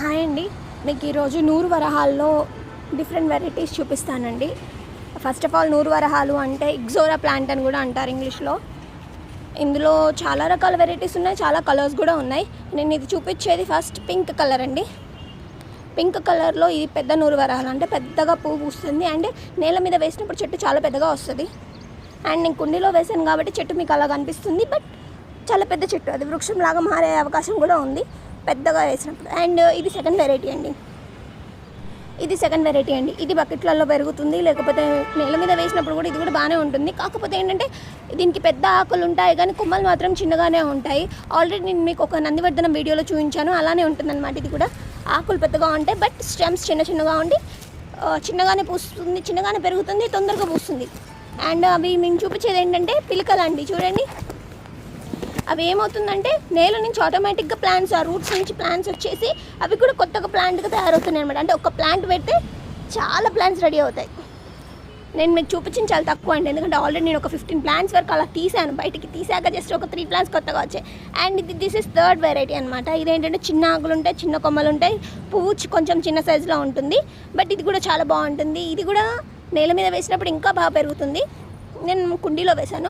Hi అండి. మీకు ఈరోజు నూరు వరహాల్లో డిఫరెంట్ వెరైటీస్ చూపిస్తానండి. ఫస్ట్ ఆఫ్ ఆల్ నూరు వరహాలు అంటే ఇగ్జోరా ప్లాంట్ అని కూడా అంటారు ఇంగ్లీష్లో. ఇందులో చాలా రకాల వెరైటీస్ ఉన్నాయి చాలా కలర్స్ కూడా ఉన్నాయి. నేను ఇది చూపించేది ఫస్ట్ పింక్ కలర్ అండి. పింక్ కలర్లో ఇది పెద్ద నూరు వరహాలు అంటే పెద్దగా పువ్వు పూస్తుంది. అండ్ నేల మీద వేసినప్పుడు చెట్టు చాలా పెద్దగా వస్తుంది. అండ్ నేను కుండీలో వేసాను కాబట్టి చెట్టు మీకు అలా కనిపిస్తుంది. బట్ చాలా పెద్ద చెట్టు అది వృక్షం లాగా మారే అవకాశం కూడా ఉంది. పెద్దగా వేసినప్పుడు. అండ్ ఇది సెకండ్ వెరైటీ అండి. ఇది సెకండ్ వెరైటీ అండి. ఇది బకెట్లలో పెరుగుతుంది. లేకపోతే నేల మీద వేసినప్పుడు కూడా ఇది కూడా బాగానే ఉంటుంది. కాకపోతే ఏంటంటే దీనికి పెద్ద ఆకులు ఉంటాయి కానీ కొమ్మలు మాత్రం చిన్నగానే ఉంటాయి. ఆల్రెడీ నేను మీకు ఒక నందివర్ధనం వీడియోలో చూపించాను. అలానే ఉంటుంది అనమాట ఇది కూడా. ఆకులు పెద్దగా ఉంటాయి బట్ స్టెమ్స్ చిన్న చిన్నగా ఉండి చిన్నగానే పూస్తుంది చిన్నగానే పెరుగుతుంది తొందరగా పూస్తుంది. అండ్ అవి మేము చూపించేది ఏంటంటే పిలకలండి. చూడండి. అవి ఏమవుతుందంటే నేల నుంచి ఆటోమేటిక్గా ప్లాంట్స్ ఆ రూట్స్ నుంచి ప్లాంట్స్ వచ్చేసి అవి కూడా కొత్తగా ప్లాంట్గా తయారవుతున్నాయి అనమాట అంటే ఒక ప్లాంట్ పెడితే చాలా ప్లాంట్స్ రెడీ అవుతాయి. నేను మీకు చూపించిన చాలా తక్కువ అండి. ఎందుకంటే ఆల్రెడీ నేను ఒక ఫిఫ్టీన్ ప్లాంట్స్ వరకు అలా తీసాను బయటికి తీసాక జస్ట్ ఒక త్రీ ప్లాంట్స్ కొత్తగా వచ్చాయి. అండ్ ఇది దిస్ ఇస్ థర్డ్ వెరైటీ అనమాట ఇదేంటంటే చిన్న ఆకులు ఉంటాయి చిన్న కొమ్మలు ఉంటాయి. పువ్వు కొంచెం చిన్న సైజులో ఉంటుంది. బట్ ఇది కూడా చాలా బాగుంటుంది. ఇది కూడా నేల మీద వేసినప్పుడు ఇంకా బాగా పెరుగుతుంది. నేను కుండీలో వేశాను.